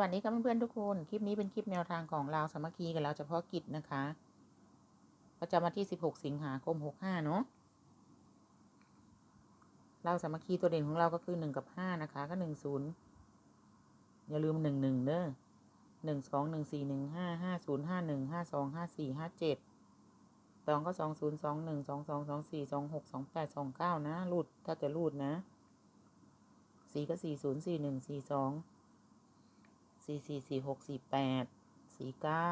วัสดีครับเพื่อนๆทุกคน คลิปนี้เป็นคลิปแนวทางของเราสามัคคีกับเราเฉพาะกิจนะคะ ประจำวันที่ 16 สิงหาคม 65 เนาะเราสามัคคีตัวเด่นของเราก็คือ 1 กับ 5 นะคะ ก็ 1 0 อย่าลืม 1 1 เด้อ1 2 1 4 1 5 5 0 5 1 5 2 5 4 5 7ตองก็ 2 0 2 1 2 2 2 4 2 6 2 8 2 9 นะรูดถ้าจะรูดนะ 4 ก็ 4 0 4 1 4 2 สี่สี่สี่หกสี่แปดสี่เก้า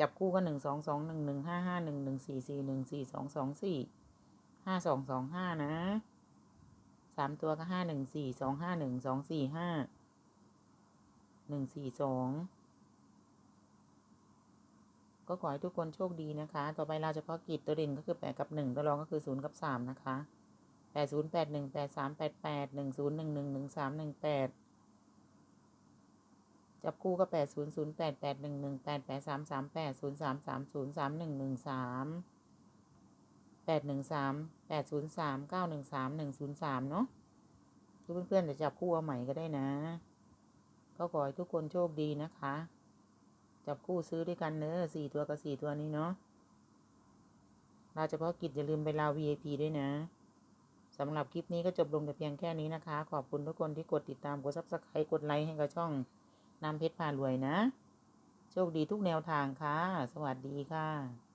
จับคู่ก็หนึ่งสองสองหนึ่งหนึ่งห้าห้าหนึ่งหนึ่งสี่สี่หนึ่งสี่สองสองสี่ห้าสองสองห้านะสามตัวก็ห้าหนึ่งสี่สองห้าหนึ่งสองสี่ห้าหนึ่งสี่สองก็ขอให้ทุกคนโชคดีนะคะ ต่อไปเราจะพาะกิจตัวเด่นก็คือแปดกับหนึ่งตัวรองก็คือศูนย์กับสามนะคะแปดศูนย์แปดหนึ่งแปดสามแปดแปดหนึ่งศูนย์หนึ่งหนึ่งหนึ่งสามหนึ่งแปด จับคู่ก็แปดศูนย์ศูนย์แปดแปดหนึ่งหนึ่งแปดแปดสามสามแปดศูนย์สามสามศูนย์สามหนึ่งหนึ่งสามแปดหนึ่งสามแปดศูนย์สามเก้าหนึ่งสามหนึ่งศูนย์สามเนาะทุกเพื่อนๆจะจับคู่เอาใหม่ก็ได้นะ ก็ขอให้ทุกคนโชคดีนะคะ จับคู่ซื้อด้วยกันเนอะสี่ตัวกับสี่ตัวนี้เนาะเราเฉพาะกิจอย่าลืมไปลาว VIP ด้วยนะสำหรับคลิปนี้ก็จบลงแต่เพียงแค่นี้นะคะ ขอบคุณทุกคนที่กดติดตาม กดซับสไครต์กดไลค์ให้กับช่อง นำเพชรพารวยนะ โชคดีทุกแนวทางค่ะ สวัสดีค่ะ